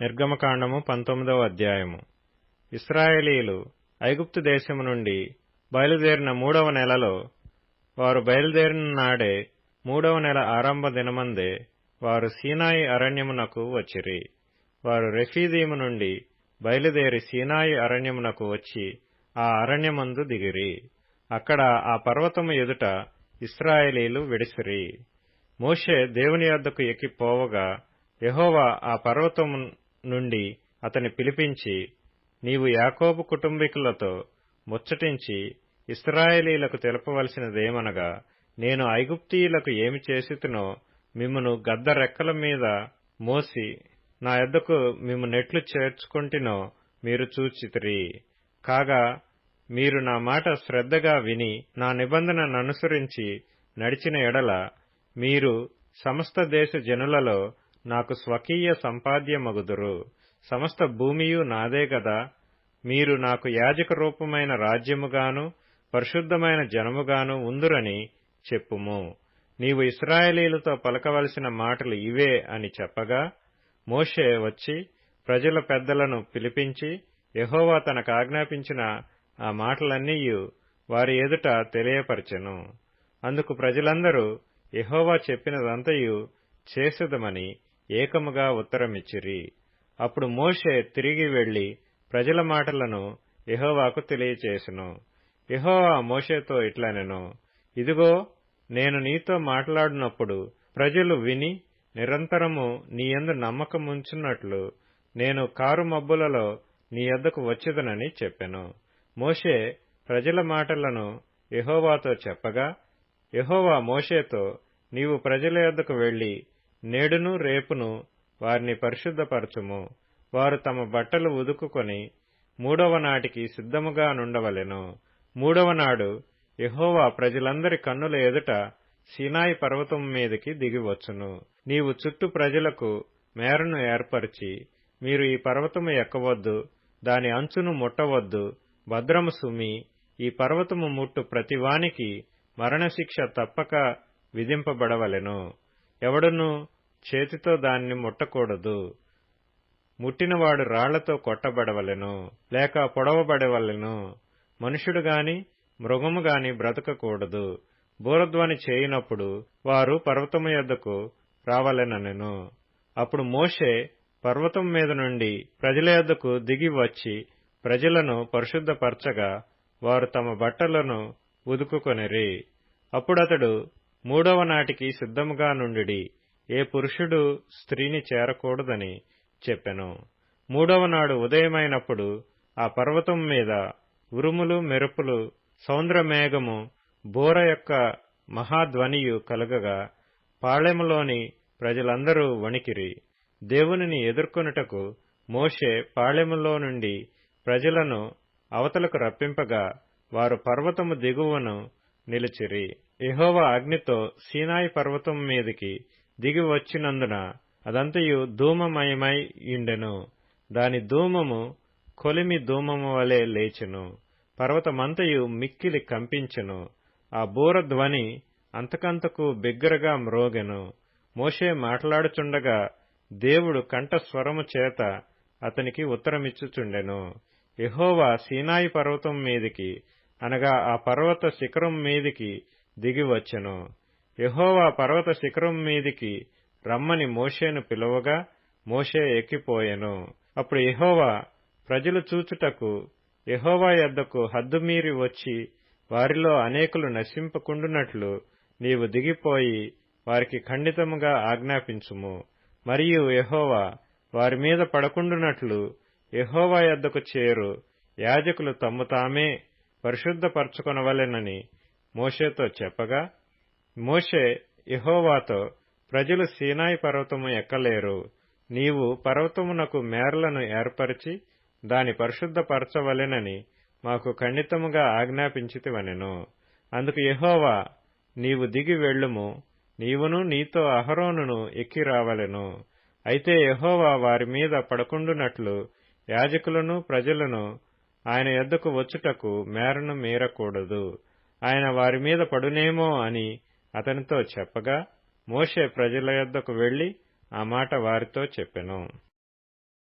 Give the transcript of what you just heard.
నిర్గమకాండము పంతొమ్మిదవ అధ్యాయము. ఇస్రాయేలీలు ఐగుప్తు దేశము నుండి బయలుదేరిన మూడవ నెలలో వారు బయలుదేరిన నాడే మూడవ నెల ఆరంభ దినమందే వారు సీనాయి అరణ్యమునకు వచ్చిరి. వారు రెఫీదీము నుండి బయలుదేరి సీనాయి అరణ్యమునకు వచ్చి ఆ అరణ్యమందు దిగిరి. అక్కడ ఆ పర్వతము ఎదుట ఇస్రాయేలీలు విడిసిరి. మోషే దేవుని యొద్దకు ఎక్కిపోవగా యహోవా ఆ పర్వతము నుండి అతని పిలిపించి నీవు యాకోబు కుటుంబీకులతో ముచ్చటించి ఇస్రాయేలీలకు తెలపవలసినదేమనగా నేను ఐగుప్తీయులకు ఏమి చేసితునో మిమ్మును గద్ద రెక్కల మీద మోసి నా యొద్దకు మిమ్ము నెట్లు చేర్చుకుంటునో మీరు చూచితిరి. కాగా మీరు నా మాట శ్రద్ధగా విని నా నిబంధనననుసరించి నడిచిన ఎడల మీరు సమస్త దేశ జనులలో నాకు స్వకీయ సంపాద్యమగుదురు. సమస్త భూమియు నాదే గదా. మీరు నాకు యాజక రూపమైన రాజ్యముగాను పరిశుద్ధమైన జనముగాను ఉందురని చెప్పుము. నీవు ఇస్రాయేలీలతో పలకవలసిన మాటలు ఇవే అని చెప్పగా మోషే వచ్చి ప్రజల పెద్దలను పిలిపించి యహోవా తనకు ఆజ్ఞాపించిన ఆ మాటలన్నీయు వారి ఎదుట తెలియపరచెను. అందుకు ప్రజలందరూ యహోవా చెప్పినదంతయు చేసేదమని ఏకముగా ఉత్తరమిచ్చిరి. అప్పుడు మోషే తిరిగి వెళ్ళి ప్రజల మాటలను యెహోవాకు తెలియచేసెను. యెహోవా మోషేతో ఇట్లనెను ఇదిగో నేను నీతో మాట్లాడినప్పుడు ప్రజలు విని నిరంతరము నీయందు నమ్మకముంచున్నట్లు నేను కారు మబ్బులలో నీ యొద్దకు వచ్చేదనని చెప్పెను. మోషే ప్రజల మాటలను యెహోవాతో చెప్పగా యెహోవా మోషేతో నీవు ప్రజల యొద్దకు వెళ్ళి నేడును రేపును వారిని పరిశుద్ధపరచుము. వారు తమ బట్టలు ఉదుకుకొని మూడవ నాటికి సిద్ధముగా నుండవలెను. మూడవ నాడు యహోవా ప్రజలందరి కన్నుల ఎదుట సీనాయి పర్వతం మీదకి దిగివచ్చును నీవు చుట్టూ ప్రజలకు మేరను ఏర్పరిచి మీరు ఈ పర్వతము ఎక్కవద్దు దాని అంచును ముట్టవద్దు భద్రము సుమి ఈ పర్వతము ముట్టు ప్రతివానికి మరణశిక్ష తప్పక విధింపబడవలెను. ఎవడనూ చేతితో దాన్ని ముట్టకూడదు. ముట్టినవాడు రాళ్ళతో కొట్టబడవలెను లేక పొడవబడవలెను. మనుషుడు గాని మృగము గాని బ్రతకకూడదు. బూరధ్వని చేయనప్పుడు వారు పర్వతము యొద్దకు రావలెననెను. అప్పుడు మోషే పర్వతం మీద నుండి ప్రజల యొద్దకు దిగి వచ్చి ప్రజలను పరిశుద్ధపరచగా వారు తమ బట్టలను ఉదుకుకొనిరి. అప్పుడతడు మూడవ నాటికి సిద్ధముగా నుండి ఏ పురుషుడు స్త్రీని చేరకూడదని చెప్పెను. మూడవ నాడు ఉదయమైనప్పుడు ఆ పర్వతం మీద ఉరుములు మెరుపులు సౌంద్రమేఘము బోర యొక్క మహాధ్వనియు కలుగగా పాళెములోని ప్రజలందరూ వణికిరి. దేవునిని ఎదుర్కొనుటకు మోషే పాళెములో నుండి ప్రజలను అవతలకు రప్పింపగా వారు పర్వతము దిగువను నిలిచిరి. యహోవా అగ్నితో సీనాయి పర్వతం మీదికి దిగి వచ్చినందున అదంతయు ధూమమయమై ఇండెను దాని ధూమము కొలిమి ధూమము వలె లేచెను. పర్వతమంతయు మిక్కిలి కంపించెను. ఆ బూర ధ్వని అంతకంతకు బిగ్గరగా మ్రోగెను. మోషే మాట్లాడుచుండగా దేవుడు కంఠస్వరము చేత అతనికి ఉత్తరమిచ్చుచుండెను. యహోవా సీనాయి పర్వతం మీదికి అనగా ఆ పర్వత శిఖరం మీదికి దిగి వచ్చెను యహోవా పర్వత శిఖరం మీదికి రమ్మని మోషేను పిలువగా మోషే ఎక్కిపోయెను. అప్పుడు యహోవా ప్రజలు చూచుటకు యహోవా యొద్దకు హద్దుమీరి వచ్చి వారిలో అనేకులు నశింపకుండునట్లు నీవు దిగిపోయి వారికి ఖండితముగా ఆజ్ఞాపించుము. మరియు యహోవా వారి మీద పడకుండునట్లు యహోవా యొద్దకు చేరు. యాజకులు తమ్ము తామే పరిశుద్ధపరచుకొనవలెనని మోషేతో చెప్పగా మోషే యహోవాతో ప్రజలు సీనాయి పర్వతము ఎక్కలేరు. నీవు పర్వతమునకు మేరలను ఏర్పరిచి దాని పరిశుద్ధపరచవలెనని మాకు ఖండితముగా ఆజ్ఞాపించితివనెను. అందుకు యహోవా నీవు దిగి వెళ్ళుము. నీవును నీతో అహరోనును ఎక్కి రావలెను. అయితే యహోవా వారి మీద పడకుండునట్లు యాజకులను ప్రజలను ఆయన ఎద్దకు వచ్చుటకు మేరను మీరకూడదు. ఆయన వారి మీద పడునేమో అని అతనితో చెప్పగా మోషే ప్రజల యొద్దకు వెళ్ళి ఆ మాట వారితో చెప్పెను.